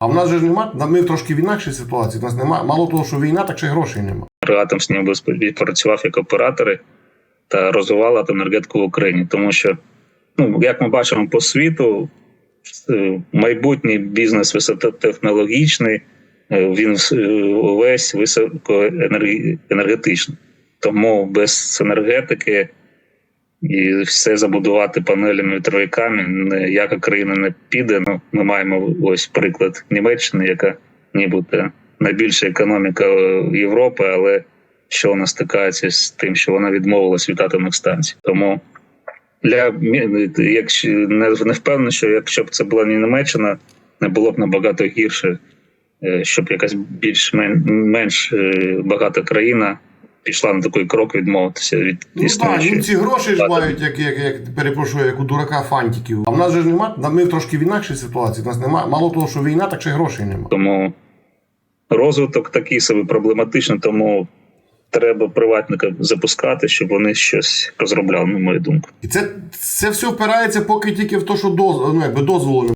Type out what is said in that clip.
А в нас же ж нема, на- ми трошки в інакшій ситуації. У нас нема, мало того, що війна, так ще й грошей нема. Атом з ним працював як оператори та розвивав атомну в Україні, тому що, ну як ми бачимо по світу, е, майбутній бізнес високотехнологічний, е, він е, весь високоенергетичний. Тому без енергетики і все забудувати панелями вітровиками ніяка країна не піде. Ну, ми маємо ось приклад Німеччини, яка нібито найбільша економіка е, Європи, але що вона стикається з тим, що вона відмовилась від атомних станцій. Тому для якщо не, не впевнений, що якщо б це була не Німеччина, не було б набагато гірше, е, щоб якась більш мен, менш е, багата країна пішла на такий крок відмовитися від Ну так, їм ці гроші ж мають, як, як, як перепрошую, як у дурака фантиків. А в нас же ж нема, на- ми трошки в інакшій ситуації. У нас нема, мало того, що війна, так ще грошей нема. Тому розвиток такий собі проблематичний, тому треба приватника запускати, щоб вони щось розробляли, на мою думку. І це, це все впирається поки тільки в те, що доз, ну, якби дозволу